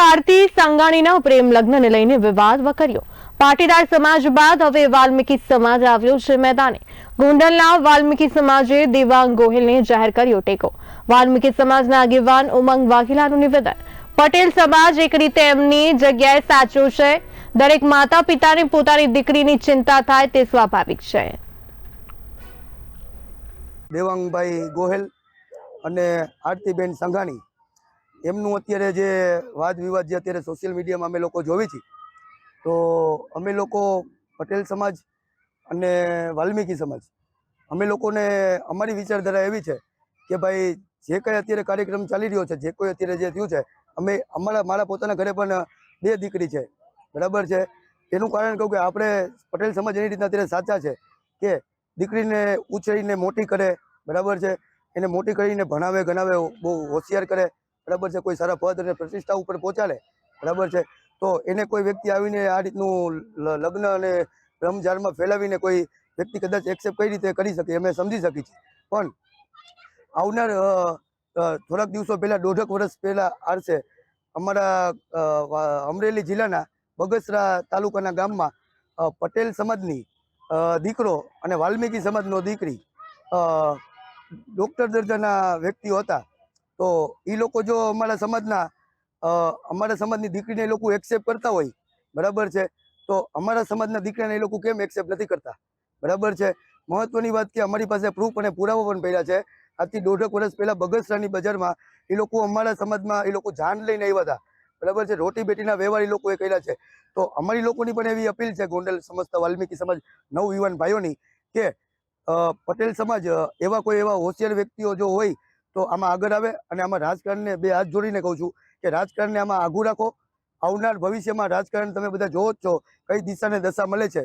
આરતી સંગાણીના પ્રેમ લગ્નને લઈને વિવાદ વકર્યો. પાટીદાર સમાજ બાદ હવે વાલ્મીકી સમાજ આવ્યો છે મેદાને. ગોંડલના વાલ્મીકી સમાજે દેવાંગ ગોહિલને જાહેર કર્યો ટેકો. વાલ્મીકી સમાજના આગેવાન ઉમંગ વાઘેલાનું નિવેદન. પટેલ સમાજ એક રીતે એમની જગ્યાએ સાચો છે. દરેક માતા પિતાને પોતાની દીકરીની ચિંતા થાય તે સ્વાભાવિક છે. દેવાંગભાઈ ગોહેલ અને આરતીબેન સંઘાણી એમનું અત્યારે જે વાદ વિવાદ જે અત્યારે સોશિયલ મીડિયામાં અમે લોકો જોવી છીએ તો અમે લોકો પટેલ સમાજ અને વાલ્મીકી સમાજ, અમે લોકોને અમારી વિચારધારા એવી છે કે ભાઈ, જે કંઈ અત્યારે કાર્યક્રમ ચાલી રહ્યો છે, જે કોઈ અત્યારે જે થયું છે, અમે અમારા, મારા પોતાના ઘરે પણ બે દીકરી છે, બરાબર છે? એનું કારણ કહું કે આપણે પટેલ સમાજ એની રીતના અત્યારે સાચા છે કે દીકરીને ઉછેરીને મોટી કરે, બરાબર છે? એને મોટી કરીને ભણાવે, ગણાવે, બહુ હોશિયાર કરે બરાબર છે, કોઈ સારા પદ અને પ્રતિષ્ઠા ઉપર પહોંચાડે, બરાબર છે. તો એને કોઈ વ્યક્તિ આવીને આ રીતનું લગ્ન અને બ્રહ્મજાળમાં ફેલાવીને કોઈ વ્યક્તિ કદાચ એક્સેપ્ટ કઈ રીતે કરી શકે, અમે સમજી શકીએ છીએ. પણ આવનાર થોડાક દિવસો પહેલાં, દોઢક વર્ષ પહેલાં આરસે, અમારા અમરેલી જિલ્લાના બગસરા તાલુકાના ગામમાં પટેલ સમાજની દીકરો અને વાલ્મીકી સમાજનો દીકરી ડૉક્ટર દર્જાના વ્યક્તિઓ હતા. તો એ લોકો જો અમારા સમાજના અમારા સમાજની દીકરીને એ લોકો એક્સેપ્ટ કરતા હોય, બરાબર છે? તો અમારા સમાજના દીકરાને એ લોકો કેમ એક્સેપ્ટ નથી કરતા? બરાબર છે? મહત્વની વાત કે અમારી પાસે પ્રૂફ અને પુરાવો પણ પડ્યા છે. આજથી દોઢક વર્ષ પહેલાં બગસરાની બજારમાં એ લોકો અમારા સમાજમાં એ લોકો જાન લઈને આવ્યા હતા. બરાબર છે? રોટી બેટીના વ્યવહાર એ લોકોએ કર્યા છે. તો અમારી લોકોની પણ એવી અપીલ છે ગોંડલ સમસ્ત વાલ્મીકી સમાજ નવ યુવાન ભાઈઓની કે પટેલ સમાજ એવા કોઈ એવા હોશિયાર વ્યક્તિઓ જો હોય તો આમાં આગળ આવે અને આમાં રાજકારણને બે હાથ જોડીને કહું છું કે રાજકારણને આમાં આઘું રાખો. આવનાર ભવિષ્યમાં રાજકારણ તમે બધા જોવો જ છો કઈ દિશાને દશા મળે છે.